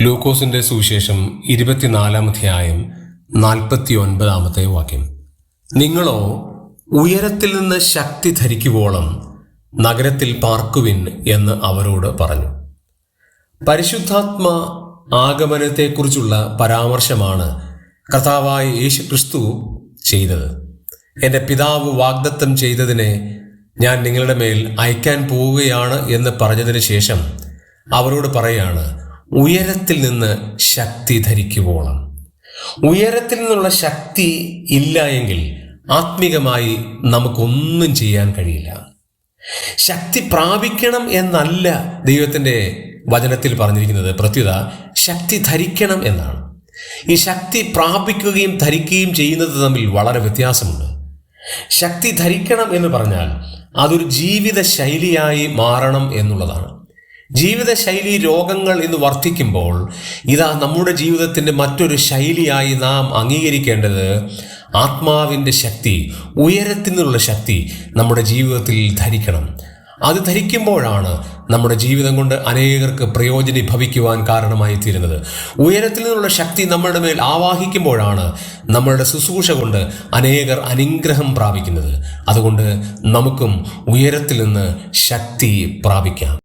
ലൂക്കോസിന്റെ സുവിശേഷം ഇരുപത്തിനാലാം അധ്യായം നാൽപ്പത്തി ഒൻപതാമത്തെ വാക്യം. നിങ്ങളോ ഉയരത്തിൽ നിന്ന് ശക്തി ധരിക്കുവോളം നഗരത്തിൽ പാർക്കുവിൻ എന്ന് അവരോട് പറഞ്ഞു. പരിശുദ്ധാത്മ ആഗമനത്തെക്കുറിച്ചുള്ള പരാമർശമാണ് കർത്താവായ യേശു ക്രിസ്തു ചെയ്തത്. എന്റെ പിതാവ് വാഗ്ദത്തം ചെയ്തതിനെ ഞാൻ നിങ്ങളുടെ മേൽ അയക്കാൻ പോവുകയാണ് എന്ന് പറഞ്ഞതിന് ശേഷം അവരോട് പറയാണ് ഉയരത്തിൽ നിന്ന് ശക്തി ധരിക്കുവോളം. ഉയരത്തിൽ നിന്നുള്ള ശക്തി ഇല്ല എങ്കിൽ ആത്മീകമായി നമുക്കൊന്നും ചെയ്യാൻ കഴിയില്ല. ശക്തി പ്രാപിക്കണം എന്നല്ല ദൈവത്തിന്റെ വചനത്തിൽ പറഞ്ഞിരിക്കുന്നത്. പ്രത്യുത ശക്തി ധരിക്കണം എന്നാണ്. ഈ ശക്തി പ്രാപിക്കുകയും ധരിക്കുകയും ചെയ്യുന്നത് തമ്മിൽ വളരെ വ്യത്യാസമുണ്ട്. ശക്തി ധരിക്കണം എന്ന് പറഞ്ഞാൽ അതൊരു ജീവിത ശൈലിയായി മാറണം എന്നുള്ളതാണ്. ജീവിതശൈലി രോഗങ്ങൾ ഇന്ന് വർദ്ധിക്കുമ്പോൾ ഇതാ നമ്മുടെ ജീവിതത്തിന്റെ മറ്റൊരു ശൈലിയായി നാം അംഗീകരിക്കേണ്ടത് ആത്മാവിന്റെ ശക്തി ഉയരത്തിൽ നിന്നുള്ള ശക്തി നമ്മുടെ ജീവിതത്തിൽ ധരിക്കണം. അത് ധരിക്കുമ്പോഴാണ് നമ്മുടെ ജീവിതം കൊണ്ട് അനേകർക്ക് പ്രയോജനം ഭവിക്കുവാൻ കാരണമായി തീരുന്നത് ഉയരത്തിൽ നിന്നുള്ള ശക്തി നമ്മളുടെ മേൽ ആവാഹിക്കുമ്പോഴാണ് നമ്മളുടെ ശുശ്രൂഷ കൊണ്ട് അനേകർ അനുഗ്രഹം പ്രാപിക്കുന്നത്. അതുകൊണ്ട് നമുക്കും ഉയരത്തിൽ നിന്ന് ശക്തി പ്രാപിക്കാം.